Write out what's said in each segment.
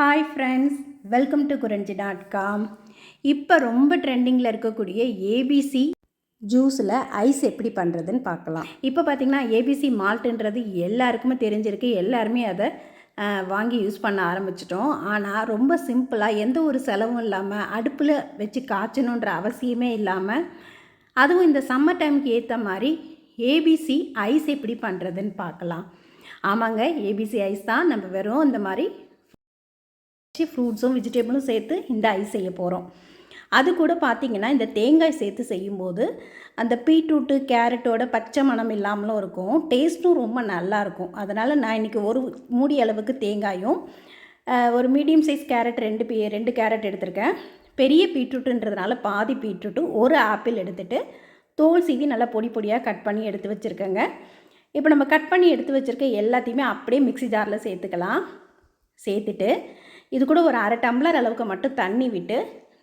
Hi friends welcome to Kuranji dot com இப்போ ரொம்ப ட்ரெண்டிங்கில் இருக்கக்கூடிய ஏபிசி ஜூஸில் ஐஸ் எப்படி பண்ணுறதுன்னு பார்க்கலாம். இப்போ பார்த்திங்கன்னா ஏபிசி மால்ட்டுன்றது எல்லாருக்குமே தெரிஞ்சிருக்கு. எல்லாருமே அதை வாங்கி யூஸ் பண்ண ஆரம்பிச்சிட்டோம். ஆனால் ரொம்ப சிம்பிளாக எந்த ஒரு செலவும் இல்லாமல் அடுப்பில் வச்சு காய்ச்சணுன்ற அவசியமே இல்லாமல் அதுவும் இந்த சம்மர் டைமுக்கு ஏற்ற மாதிரி ஏபிசி ஐஸ் எப்படி பண்ணுறதுன்னு பார்க்கலாம். ஆமாங்க ஏபிசி ஐஸ் தான் நம்ம வெறும் இந்த மாதிரி ஃப்ரூட்ஸும் வெஜிடபிளும் சேர்த்து இந்த ஐஸ் செய்ய போகிறோம் அது கூட பார்த்தீங்கன்னா இந்த தேங்காய் சேர்த்து செய்யும்போது அந்த பீட்ரூட்டு கேரட்டோட பச்சை மணம் இல்லாமலும் இருக்கும். டேஸ்ட்டும் ரொம்ப நல்லா இருக்கும். அதனால் நான் இன்றைக்கி ஒரு மூடி அளவுக்கு தேங்காயும் ஒரு மீடியம் சைஸ் கேரட் ரெண்டு பீ ரெண்டு கேரட் எடுத்திருக்கேன். பெரிய பீட்ரூட்டுன்றதுனால பாதி பீட்ரூட்டு ஒரு ஆப்பிள் எடுத்துகிட்டு தோல் சீவி நல்லா பொடி பொடியாக கட் பண்ணி எடுத்து வச்சுருக்கேங்க. இப்போ நம்ம கட் பண்ணி எடுத்து வச்சுருக்க எல்லாத்தையுமே அப்படியே மிக்ஸி ஜாரில் சேர்த்துக்கலாம். சேர்த்துட்டு இது கூட ஒரு அரை டம்ளர் அளவுக்கு மட்டும் தண்ணி விட்டு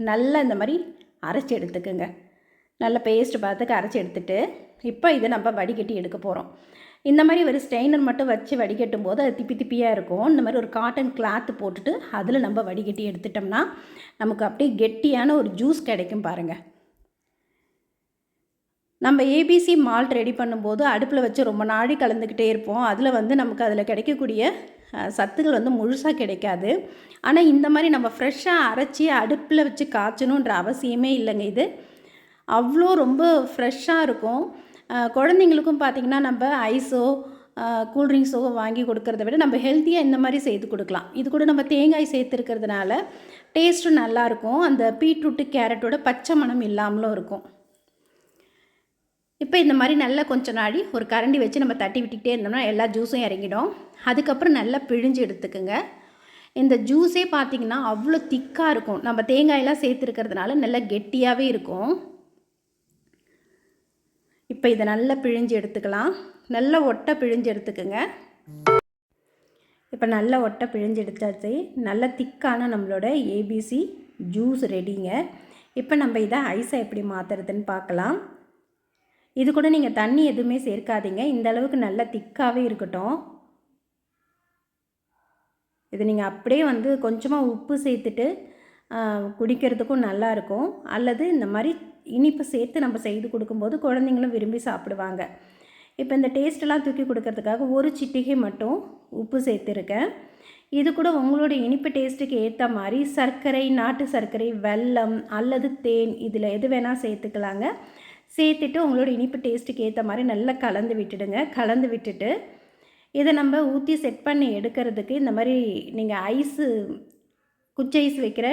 நல்லா இந்த மாதிரி அரைச்சி எடுத்துக்குங்க. நல்ல பேஸ்ட் பார்த்துக்கு அரைச்சி எடுத்துட்டு இப்போ இதை நம்ம வடிகட்டி எடுக்க போகிறோம் இந்த மாதிரி ஒரு ஸ்ட்ரெயினர் மட்டும் வச்சு வடிகட்டும் போது அது திப்பி திப்பியாக இருக்கும். இந்த மாதிரி ஒரு காட்டன் கிளாத்து போட்டுட்டு அதில் நம்ம வடிகட்டி எடுத்துட்டோம்னா நமக்கு அப்படியே கெட்டியான ஒரு ஜூஸ் கிடைக்கும் பாருங்கள் நம்ம ஏபிசி மால்ட் ரெடி பண்ணும்போது அடுப்பில் வச்சு ரொம்ப நாழி கலந்துக்கிட்டே இருப்போம். அதில் வந்து நமக்கு அதில் கிடைக்கக்கூடிய சத்துகள் வந்து முழுசாக கிடைக்காது. ஆனால் இந்த மாதிரி நம்ம ஃப்ரெஷ்ஷாக அரைச்சி அடுப்பில் வச்சு காய்ச்சணுன்ற அவசியமே இல்லைங்க இது. அவ்வளோ ரொம்ப ஃப்ரெஷ்ஷாக இருக்கும். குழந்தைங்களுக்கும் பார்த்திங்கன்னா நம்ம ஐஸோ கூல்ட்ரிங்க்ஸோ வாங்கி கொடுக்கறத விட நம்ம ஹெல்த்தியாக இந்த மாதிரி செய்து கொடுக்கலாம். இது கூட நம்ம தேங்காய் சேர்த்துருக்கிறதுனால டேஸ்ட்டும் நல்லாயிருக்கும் அந்த பீட்ரூட்டு கேரட்டோட பச்சை மணம் இல்லாமலும் இருக்கும். இப்போ இந்த மாதிரி நல்லா கொஞ்சம் நாடி ஒரு கரண்டி வச்சு நம்ம தட்டி விட்டுக்கிட்டே இருந்தோம்னா எல்லா ஜூஸும் இறங்கிடும். அதுக்கப்புறம் நல்லா பிழிஞ்சு எடுத்துக்குங்க. இந்த ஜூஸே பார்த்தீங்கன்னா அவ்வளோ திக்காக இருக்கும். நம்ம தேங்காயெல்லாம் சேர்த்துருக்கிறதுனால நல்லா கெட்டியாகவே இருக்கும். இப்போ இதை நல்லா பிழிஞ்சு எடுத்துக்கலாம். நல்லா ஒட்டை பிழிஞ்சு எடுத்துக்குங்க. இப்போ நல்லா ஒட்டை பிழிஞ்சு எடுத்தாச்சு. நல்ல திக்கான நம்மளோட ஏபிசி ஜூஸ் ரெடிங்க இப்போ நம்ம இதை ஐஸை எப்படி மாற்றுறதுன்னு பார்க்கலாம். இது கூட நீங்கள் தண்ணி எதுவுமே சேர்க்காதீங்க. இந்த அளவுக்கு நல்லா திக்காகவே இருக்கட்டும். இது நீங்கள் அப்படியே வந்து கொஞ்சமாக உப்பு சேர்த்துட்டு குடிக்கிறதுக்கும் நல்லாயிருக்கும் அல்லது இந்த மாதிரி இனிப்பு சேர்த்து நம்ம செய்து கொடுக்கும்போது குழந்தைங்களும் விரும்பி சாப்பிடுவாங்க. இப்போ இந்த டேஸ்ட்டெல்லாம் தூக்கி கொடுக்கறதுக்காக ஒரு சிட்டிகை மட்டும் உப்பு சேர்த்துருக்கேன். இது கூட உங்களோட இனிப்பு டேஸ்ட்டுக்கு ஏற்ற மாதிரி சர்க்கரை நாட்டு சர்க்கரை வெல்லம் அல்லது தேன் இதில் எது வேணால் சேர்த்துக்கலாங்க. சேர்த்துட்டு உங்களோட இனிப்பு டேஸ்ட்டுக்கு ஏற்ற மாதிரி நல்லா கலந்து விட்டுடுங்க. கலந்து விட்டுட்டு இதை நம்ம ஊற்றி செட் பண்ணி எடுக்கிறதுக்கு இந்த மாதிரி நீங்கள் ஐஸு குச்சைஸ் ஐஸ் வைக்கிற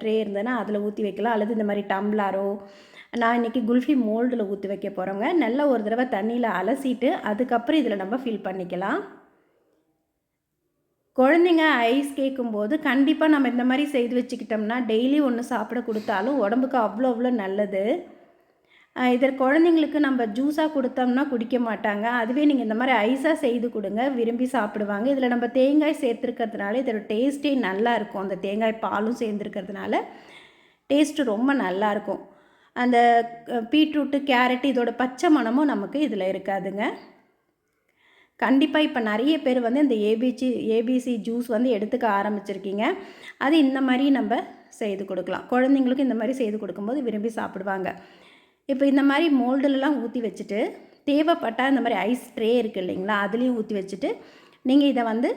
ட்ரே இருந்ததுன்னா அதில் ஊற்றி வைக்கலாம். அல்லது இந்த மாதிரி டம்ளாரோ நான் இன்றைக்கி குல்ஃபி மோல்டில் ஊற்றி வைக்க போகிறோங்க நல்லா ஒரு தடவை தண்ணியில் அலசிட்டு அதுக்கப்புறம் இதில் நம்ம ஃபில் பண்ணிக்கலாம். குழந்தைங்க ஐஸ் கேட்கும்போது கண்டிப்பாக நம்ம இந்த மாதிரி செய்து வச்சுக்கிட்டோம்னா டெய்லி ஒன்று சாப்பிட கொடுத்தாலும் உடம்புக்கு அவ்வளோ அவ்வளோ நல்லது. இதில் குழந்தைங்களுக்கு நம்ம ஜூஸாக கொடுத்தோம்னா குடிக்க மாட்டாங்க. அதுவே நீங்கள் இந்த மாதிரி ஐஸாக செய்து கொடுங்க. விரும்பி சாப்பிடுவாங்க. இதில் நம்ம தேங்காய் சேர்த்துருக்கிறதுனால இதோட டேஸ்ட்டே நல்லாயிருக்கும் அந்த தேங்காய் பாலும் சேர்ந்துருக்கிறதுனால டேஸ்ட்டு ரொம்ப நல்லாயிருக்கும் அந்த பீட்ரூட்டு கேரட் இதோட பச்சை மணமும் நமக்கு இதில் இருக்காதுங்க. கண்டிப்பாக இப்போ நிறைய பேர் வந்து இந்த ஏபிசி ஏபிசி ஜூஸ் வந்து எடுத்துக்க ஆரம்பிச்சிருக்கீங்க. அது இந்த மாதிரி நம்ம செய்து கொடுக்கலாம். குழந்தைங்களுக்கும் இந்த மாதிரி செய்து கொடுக்கும்போது விரும்பி சாப்பிடுவாங்க. இப்போ இந்த மாதிரி மோல்டுலலாம் ஊற்றி வச்சுட்டு தேவைப்பட்டால் இந்த மாதிரி ஐஸ் ட்ரே இருக்குது இல்லைங்களா அதுலேயும் ஊற்றி வச்சுட்டு நீங்கள் இதை வந்து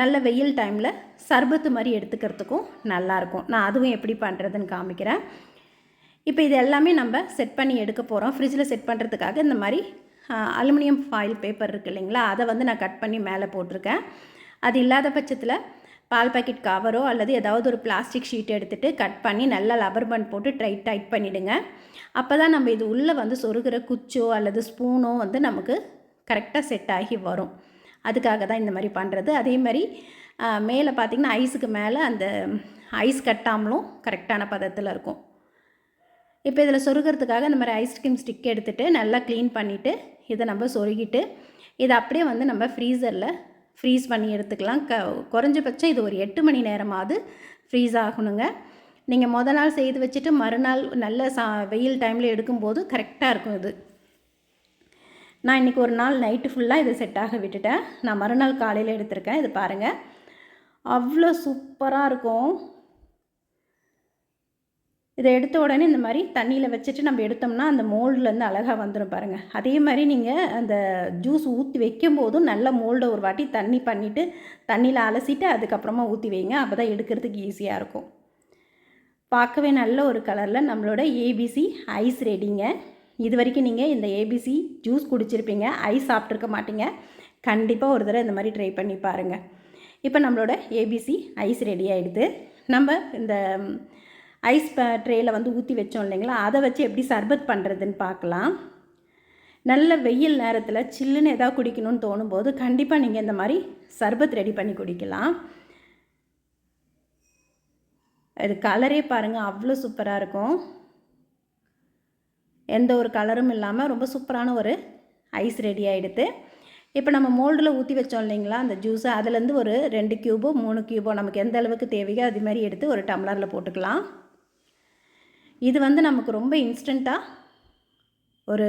நல்ல வெயில் டைமில் சர்பத்து மாதிரி எடுத்துக்கிறதுக்கும் நல்லாயிருக்கும் நான் அதுவும் எப்படி பண்ணுறதுன்னு காமிக்கிறேன். இப்போ இது எல்லாமே நம்ம செட் பண்ணி எடுக்க போகிறோம் ஃப்ரிட்ஜில் செட் பண்ணுறதுக்காக இந்த மாதிரி அலுமினியம் ஃபாயில் பேப்பர் இருக்குது இல்லைங்களா அதை வந்து நான் கட் பண்ணி மேலே போட்டிருக்கேன். அது இல்லாத பட்சத்தில் பால் பாக்கெட் கவரோ அல்லது ஏதாவது ஒரு பிளாஸ்டிக் ஷீட் எடுத்துகிட்டு கட் பண்ணி நல்லா லப்பர் பண்ட் போட்டு டைட் டைட் பண்ணிவிடுங்க அப்போ தான் நம்ம இது உள்ளே வந்து சொருகிற குச்சோ அல்லது ஸ்பூனோ வந்து நமக்கு கரெக்டாக செட் ஆகி வரும். அதுக்காக தான் இந்த மாதிரி பண்ணுறது அதே மாதிரி மேலே பார்த்திங்கன்னா ஐஸுக்கு மேலே அந்த ஐஸ் கட்டாமலும் கரெக்டான பதத்தில் இருக்கும். இப்போ இதில் சொருகிறதுக்காக இந்த மாதிரி ஐஸ்கிரீம் ஸ்டிக் எடுத்துகிட்டு நல்லா க்ளீன் பண்ணிவிட்டு இதை நம்ம சொருகிட்டு இதை அப்படியே வந்து நம்ம ஃப்ரீசரில் ஃப்ரீஸ் பண்ணி எடுத்துக்கலாம். க குறைஞ்சபட்சம் இது ஒரு எட்டு மணி நேரமாவது ஃப்ரீஸ் ஆகணுங்க. நீங்கள் முத நாள் செய்து வச்சுட்டு மறுநாள் நல்ல சா வெயில் டைமில் எடுக்கும்போது கரெக்டாக இருக்கும் இது. நான் இன்றைக்கி ஒரு நாள் நைட்டு ஃபுல்லாக இதை செட் ஆக விட்டுட்டேன். நான் மறுநாள் காலையில் எடுத்திருக்கேன். இது பாருங்கள் அவ்வளோ சூப்பராக இருக்கும். இதை எடுத்த உடனே இந்த மாதிரி தண்ணியில் வச்சுட்டு நம்ம எடுத்தோம்னா அந்த மோல்டுலேருந்து அழகாக வந்துடும் பாருங்கள் அதே மாதிரி நீங்கள் அந்த ஜூஸ் ஊற்றி வைக்கும் போதும் நல்ல மோல்டை ஒரு வாட்டி தண்ணி பண்ணிவிட்டு தண்ணியில் அலசிட்டு அதுக்கப்புறமா ஊற்றி வைங்க. அப்போ தான் எடுக்கிறதுக்கு ஈஸியாக இருக்கும். பார்க்கவே நல்ல ஒரு கலரில் நம்மளோட ஏபிசி ஐஸ் ரெடிங்க இது வரைக்கும் நீங்கள் இந்த ஏபிசி ஜூஸ் குடிச்சிருப்பீங்க. ஐஸ் சாப்பிட்ருக்க மாட்டீங்க. கண்டிப்பாக ஒரு தடவை இந்த மாதிரி ட்ரை பண்ணி பாருங்கள் இப்போ நம்மளோட ஏபிசி ஐஸ் ரெடி ஆகிடுது நம்ம இந்த ஐஸ் ட்ரேயில் வந்து ஊற்றி வச்சோம் இல்லைங்களா? அதை வச்சு எப்படி சர்பத் பண்ணுறதுன்னு பார்க்கலாம். நல்ல வெயில் நேரத்தில் சில்லுன்னு எதாவது குடிக்கணும்னு தோணும்போது கண்டிப்பாக நீங்கள் இந்த மாதிரி சர்பத் ரெடி பண்ணி குடிக்கலாம். இது கலரே பாருங்கள் அவ்வளோ சூப்பராக இருக்கும். எந்த ஒரு கலரும் இல்லாமல் ரொம்ப சூப்பரான ஒரு ஐஸ் ரெடி ஆகிடுது இப்போ நம்ம மோல்டில் ஊற்றி வச்சோம் இல்லைங்களா அந்த ஜூஸை. அதுலேருந்து ஒரு ரெண்டு க்யூபோ மூணு க்யூபோ நமக்கு எந்த அளவுக்கு தேவையோ அதுமாதிரி எடுத்து ஒரு டம்ளரில் போட்டுக்கலாம். இது வந்து நமக்கு ரொம்ப இன்ஸ்டண்ட்டாக ஒரு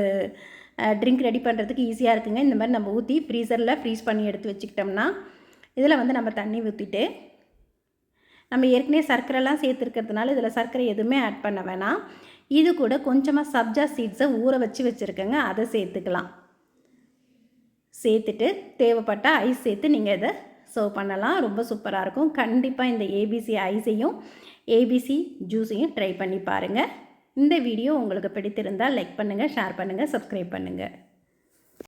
ட்ரிங்க் ரெடி பண்ணுறதுக்கு ஈஸியாக இருக்குங்க. இந்த மாதிரி நம்ம ஊற்றி ஃப்ரீசரில் ஃப்ரீஸ் பண்ணி எடுத்து வச்சுக்கிட்டோம்னா இதில் வந்து நம்ம தண்ணி ஊற்றிட்டு நம்ம ஏற்கனவே சர்க்கரைலாம் சேர்த்துருக்கிறதுனால இதில் சர்க்கரை எதுவுமே ஆட் பண்ண வேணாம். இது கூட கொஞ்சமாக சப்ஜா சீட்ஸை ஊற வச்சு வச்சுருக்கேங்க. அதை சேர்த்துக்கலாம். சேர்த்துட்டு தேவைப்பட்ட ஐஸ் சேர்த்து நீங்கள் இதை சர்வ் பண்ணலாம். ரொம்ப சூப்பராக இருக்கும். கண்டிப்பாக இந்த ஏபிசி ஐஸையும் ஏபிசி ஜூஸையும் ட்ரை பண்ணி பாருங்கள் இந்த வீடியோ உங்களுக்கு பிடித்திருந்தால் லைக் பண்ணுங்கள் ஷேர் பண்ணுங்கள் சப்ஸ்கிரைப் பண்ணுங்கள்